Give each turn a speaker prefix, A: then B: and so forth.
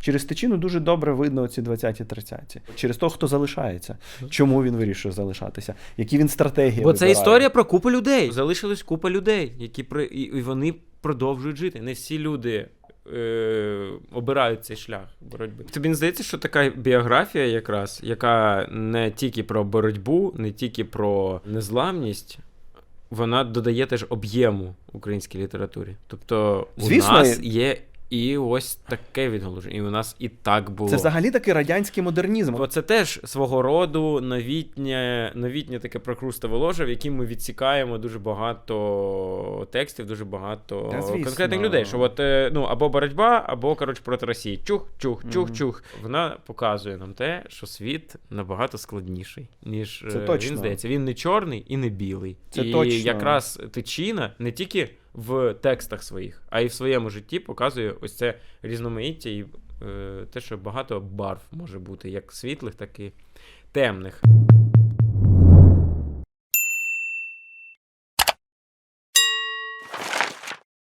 A: через тичину дуже добре видно ці 20-30. Через того, хто залишається. Чому він вирішує залишатися? Які він стратегії?
B: Бо це історія про купу людей. Залишилась купа людей, які при і, вони продовжують жити. Не всі люди. Е, обирають цей шлях боротьби. Тобі не здається, що така біографія, якраз, яка не тільки про боротьбу, не тільки про незламність, вона додає теж об'єму українській літературі. Тобто, у
A: Звісно,
B: нас є і ось таке відгалуження, і у нас і так було.
A: Це взагалі такий радянський модернізм.
B: Бо це теж свого роду новітнє, новітнє таке прокрустове ложе, в яким ми відсікаємо дуже багато текстів, дуже багато
A: звісно.
B: конкретних людей. Що от е, ну або боротьба, або коротше проти Росії. Чух, чух, чух,
A: Мгм.
B: чух. Вона показує нам те, що світ набагато складніший, ніж
A: Це
B: е,
A: точно.
B: він здається. Він не чорний і не білий.
A: Це
B: і
A: точно.
B: якраз тичина не тільки в текстах своїх, а і в своєму житті показує ось це різноманіття і е, те, що багато барв може бути, як світлих, так і темних.